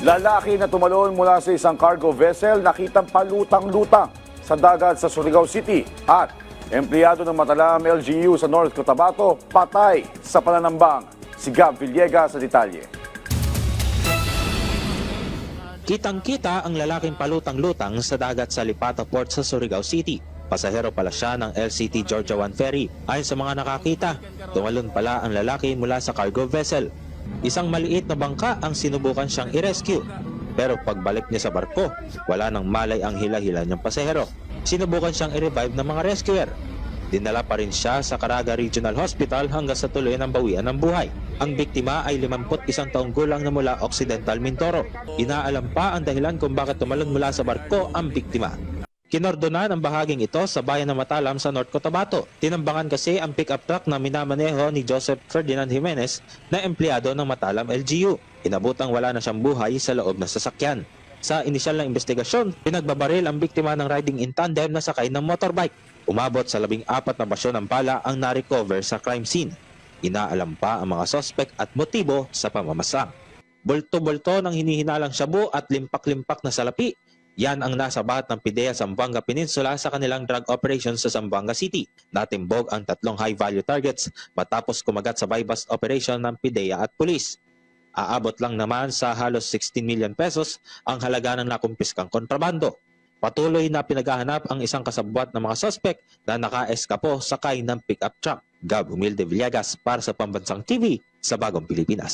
Lalaki na tumalon mula sa isang cargo vessel nakitang palutang-lutang sa dagat sa Surigao City at empleyado ng Matalam LGU sa North Cotabato patay sa pananambang. Si Gab Villegas sa detalye. Kitang-kita ang lalaking palutang-lutang sa dagat sa Lipata Port sa Surigao City. Pasahero pala siya ng LCT Georgia 1 Ferry. Ayon sa mga nakakita, tumalon pala ang lalaki mula sa cargo vessel. Isang maliit na bangka ang sinubukan siyang i-rescue. Pero pagbalik niya sa barko, wala nang malay ang hila-hila niyang pasahero. Sinubukan siyang i-revive ng mga rescuer. Dinala pa rin siya sa Caraga Regional Hospital hanggang sa tuloy ng bawian ng buhay. Ang biktima ay 51 taong gulang na mula Occidental Mindoro. Inaalam pa ang dahilan kung bakit tumalon mula sa barko ang biktima. Kinordona ang bahaging ito sa bayan ng Matalam sa North Cotabato. Tinambangan kasi ang pick-up truck na minamaneho ni Joseph Ferdinand Jimenez na empleyado ng Matalam LGU. Inabutang wala na siyang buhay sa loob ng sasakyan. Sa inisyal na investigasyon, pinagbabaril ang biktima ng riding in tandem na sakay ng motorbike. Umabot sa labing apat na basyo ng bala ang na-recover sa crime scene. Inaalam pa ang mga sospek at motibo sa pamamasang. Bulto-bulto ng hinihinalang shabu at limpak-limpak na salapi yan ang nasa bahat ng PIDEA Zamboanga Peninsula sa kanilang drug operations sa Zamboanga City. Natimbog ang tatlong high-value targets matapos kumagat sa buy-bust operation ng PIDEA at pulis. Aabot lang naman sa halos 16 million pesos ang halaga ng nakumpiskang kontrabando. Patuloy na pinaghahanap ang isang kasabwat ng mga sospek na naka-eskapo sakay ng pickup truck. Gab Humilde Villegas para sa Pambansang TV sa Bagong Pilipinas.